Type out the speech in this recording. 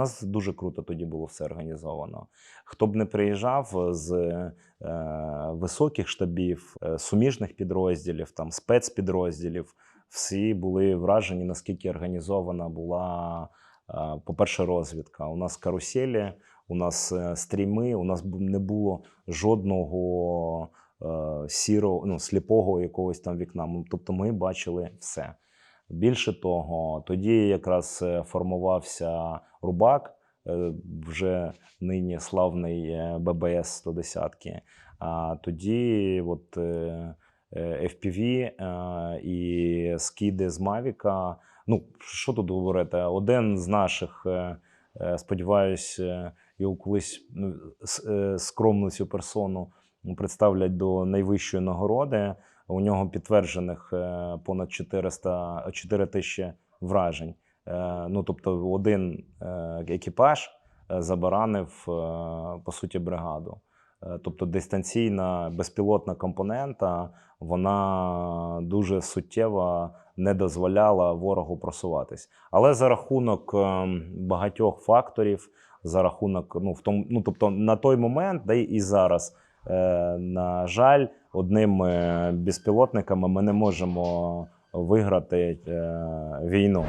нас дуже круто тоді було все організовано. Хто б не приїжджав з е, високих штабів, е, суміжних підрозділів, там спецпідрозділів, всі були вражені, наскільки організована була, е, по-перше, розвідка. У нас каруселі, у нас е, стріми, у нас не було жодного е, сірого, ну, сліпого якогось там вікна. Тобто ми бачили все. Більше того, тоді якраз е, формувався Рубак, е, вже нині славний ББС 110. А тоді от е, FPV і скиди з Мавіка. Ну, що тут говорити? Один з наших, сподіваюсь, е, його колись ну, скромну цю персону представлять до найвищої нагороди. У нього підтверджених е, понад 400, 4 тисячі вражень. Е, Ну, тобто, один е, екіпаж забаранив по суті бригаду. Тобто дистанційна безпілотна компонента вона дуже суттєво не дозволяла ворогу просуватись. Але за рахунок багатьох факторів, за рахунок, ну в тому, ну тобто на той момент, да і зараз, на жаль, одним е, безпілотниками ми не можемо виграти е, війну.